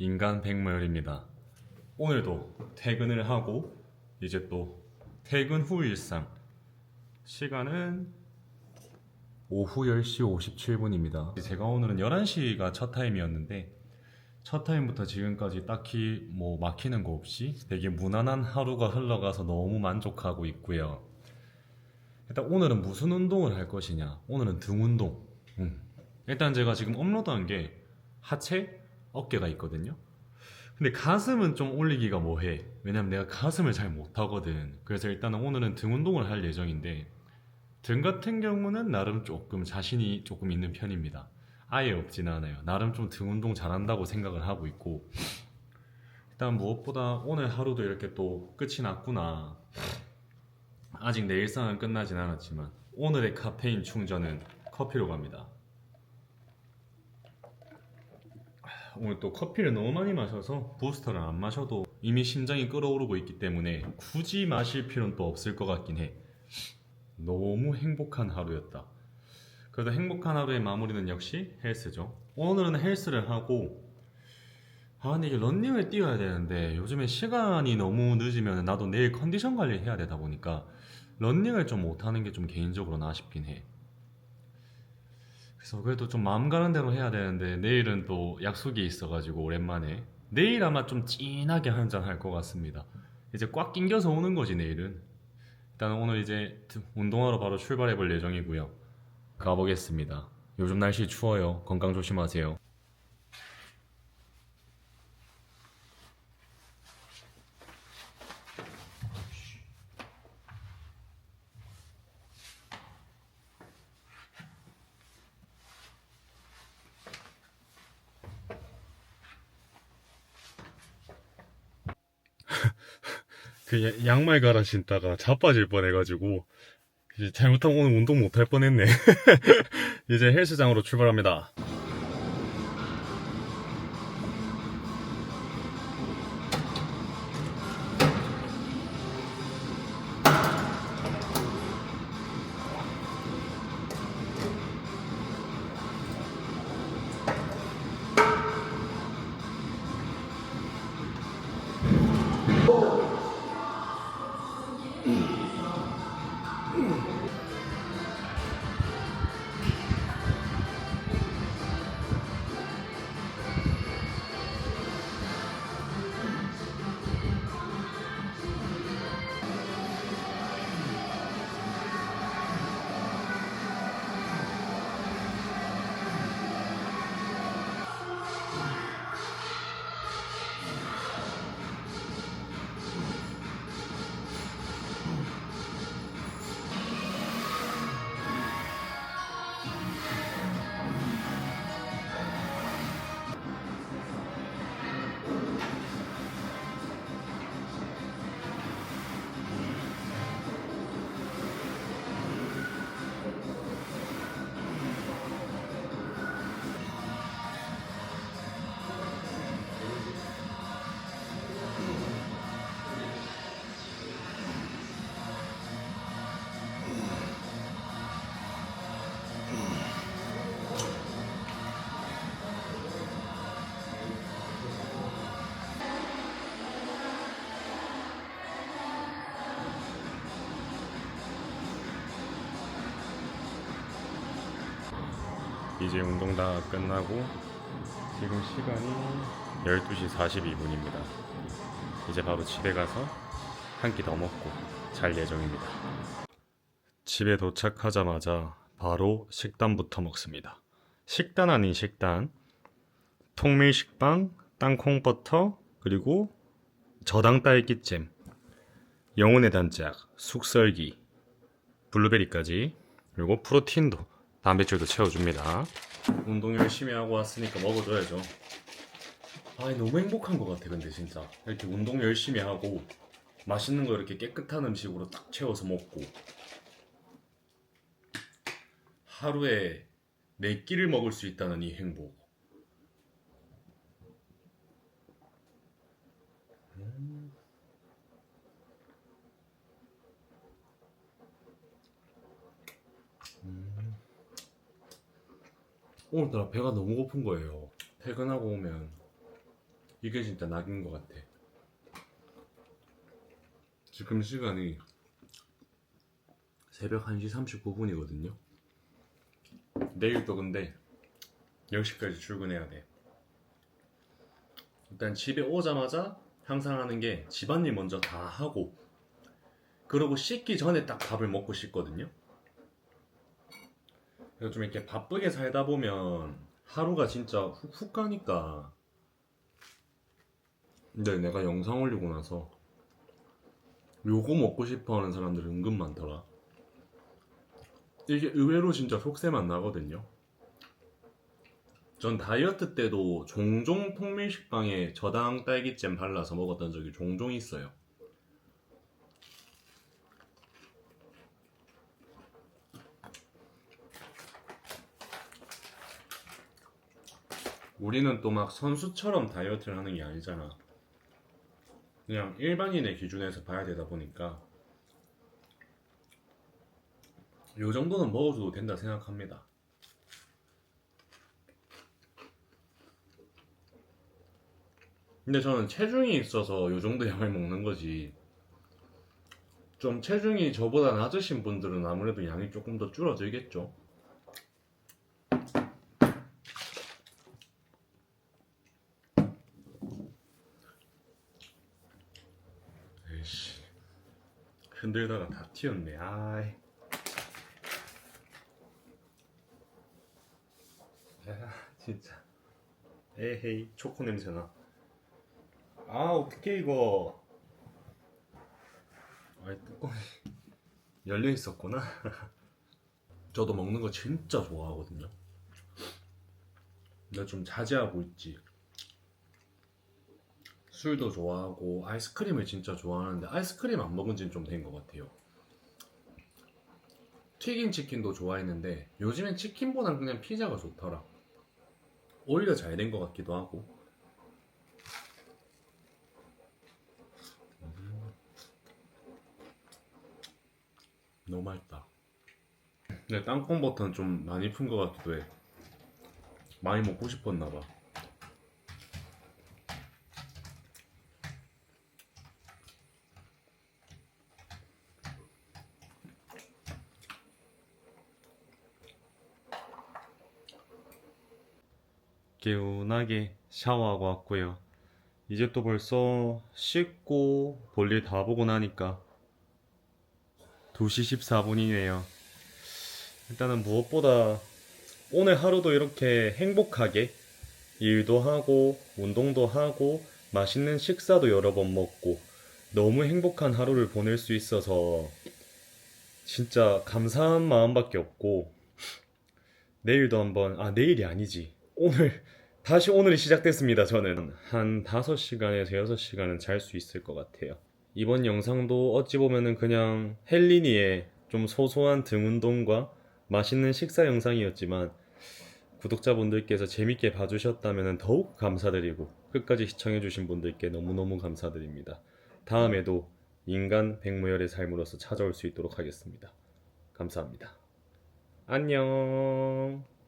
인간 백모열입니다. 오늘도 퇴근을 하고 이제 또 퇴근 후 일상 시간은 오후 10시 57분입니다. 제가 오늘은 11시가 첫 타임이었는데 첫 타임부터 지금까지 딱히 뭐 막히는 거 없이 되게 무난한 하루가 흘러가서 너무 만족하고 있고요. 일단 오늘은 무슨 운동을 할 것이냐? 오늘은 등 운동. 음. 일단 제가 지금 업로드한 게 하체, 어깨가 있거든요. 근데 가슴은 좀 올리기가 뭐해. 왜냐면 내가 가슴을 잘 못하거든. 그래서 일단은 오늘은 등 운동을 할 예정인데 등 같은 경우는 나름 조금 자신이 조금 있는 편입니다. 아예 없지는 않아요. 나름 좀 등 운동 잘한다고 생각을 하고 있고 일단 무엇보다 오늘 하루도 이렇게 또 끝이 났구나. 아직 내 일상은 끝나진 않았지만 오늘의 카페인 충전은 커피로 갑니다. 오늘 또 커피를 너무 많이 마셔서 부스터를 안 마셔도 이미 심장이 끓어오르고 있기 때문에 굳이 마실 필요는 또 없을 것 같긴 해. 너무 행복한 하루였다. 그래도 행복한 하루의 마무리는 역시 헬스죠. 오늘은 헬스를 하고 아 근데 이게 런닝을 뛰어야 되는데 요즘에 시간이 너무 늦으면 나도 내일 컨디션 관리를 해야 되다 보니까 런닝을 좀 못하는 게 좀 개인적으로는 아쉽긴 해. 그래서 그래도 좀 마음 가는 대로 해야 되는데 내일은 또 약속이 있어가지고 오랜만에 내일 아마 좀 진하게 한 잔 할 것 같습니다. 이제 꽉 낑겨서 오는 거지 내일은. 일단 오늘 이제 운동하러 바로 출발해 볼 예정이고요. 가보겠습니다. 요즘 날씨 추워요. 건강 조심하세요. 그 야- 양말 갈아 신다가 자빠질 뻔해가지고 잘못하면 오늘 운동 못할 뻔했네. 이제 헬스장으로 출발합니다. 이제 운동 다 끝나고 지금 시간이 12시 42분입니다. 이제 바로 집에 가서 한 끼 더 먹고 잘 예정입니다. 집에 도착하자마자 바로 식단부터 먹습니다. 식단 아닌 식단. 통밀 식빵, 땅콩버터, 그리고 저당 딸기잼, 영혼의 단짝, 숙설기, 블루베리까지, 그리고 프로틴도 단백질도 채워줍니다. 운동 열심히 하고 왔으니까 먹어줘야죠. 아, 너무 행복한 것 같아, 근데 진짜. 이렇게 운동 열심히 하고, 맛있는 거 이렇게 깨끗한 음식으로 딱 채워서 먹고, 하루에 네 끼를 먹을 수 있다는 이 행복. 오늘따라 배가 너무 고픈 거예요. 퇴근하고 오면 이게 진짜 낙인 것 같아. 지금 시간이 새벽 1시 39분이거든요. 내일도 근데 10시까지 출근해야 돼. 일단 집에 오자마자 항상 하는 게 집안일 먼저 다 하고 그러고 씻기 전에 딱 밥을 먹고 씻거든요. 좀 이렇게 바쁘게 살다 보면 하루가 진짜 훅훅 가니까 근데 내가 영상 올리고 나서 요거 먹고 싶어 하는 사람들 은근 많더라. 이게 의외로 진짜 속세만 나거든요. 전 다이어트 때도 종종 통밀식빵에 저당 딸기잼 발라서 먹었던 적이 종종 있어요. 우리는 또 막 선수처럼 다이어트를 하는 게 아니잖아. 그냥 일반인의 기준에서 봐야 되다 보니까 요 정도는 먹어줘도 된다 생각합니다. 근데 저는 체중이 있어서 요 정도 양을 먹는 거지. 좀 체중이 저보다 낮으신 분들은 아무래도 양이 조금 더 줄어들겠죠. 에이씨. 흔들다가 다 튀었네. 아이. 야, 진짜. 에헤이, 초코 냄새나. 아, 어떻게 이거. 아이, 뚜껑이 열려 있었구나. 저도 먹는 거 진짜 좋아하거든요. 근데 좀 자제하고 있지. 술도 좋아하고 아이스크림을 진짜 좋아하는데 아이스크림 안 먹은 지는 좀 된 것 같아요. 튀긴 치킨도 좋아했는데 요즘엔 치킨보단 그냥 피자가 좋더라. 오히려 잘 된 것 같기도 하고. 음. 너무 맛있다. 근데 땅콩 버터는 좀 많이 푼 것 같기도 해. 많이 먹고 싶었나 봐. 개운하게 샤워하고 왔고요. 이제 또 벌써 씻고 볼일 다 보고 나니까 2시 14분이네요. 일단은 무엇보다 오늘 하루도 이렇게 행복하게 일도 하고 운동도 하고 맛있는 식사도 여러 번 먹고 너무 행복한 하루를 보낼 수 있어서 진짜 감사한 마음밖에 없고 내일도 한번 아 내일이 아니지 오늘 다시 오늘이 시작됐습니다 저는 한 5시간에서 6시간은 잘 수 있을 것 같아요 이번 영상도 어찌 보면은 그냥 헬리니의 좀 소소한 등 운동과 맛있는 식사 영상이었지만 구독자분들께서 재밌게 봐주셨다면 더욱 감사드리고 끝까지 시청해주신 분들께 너무너무 감사드립니다. 다음에도 인간 백무열의 삶으로서 찾아올 수 있도록 하겠습니다. 감사합니다. 안녕.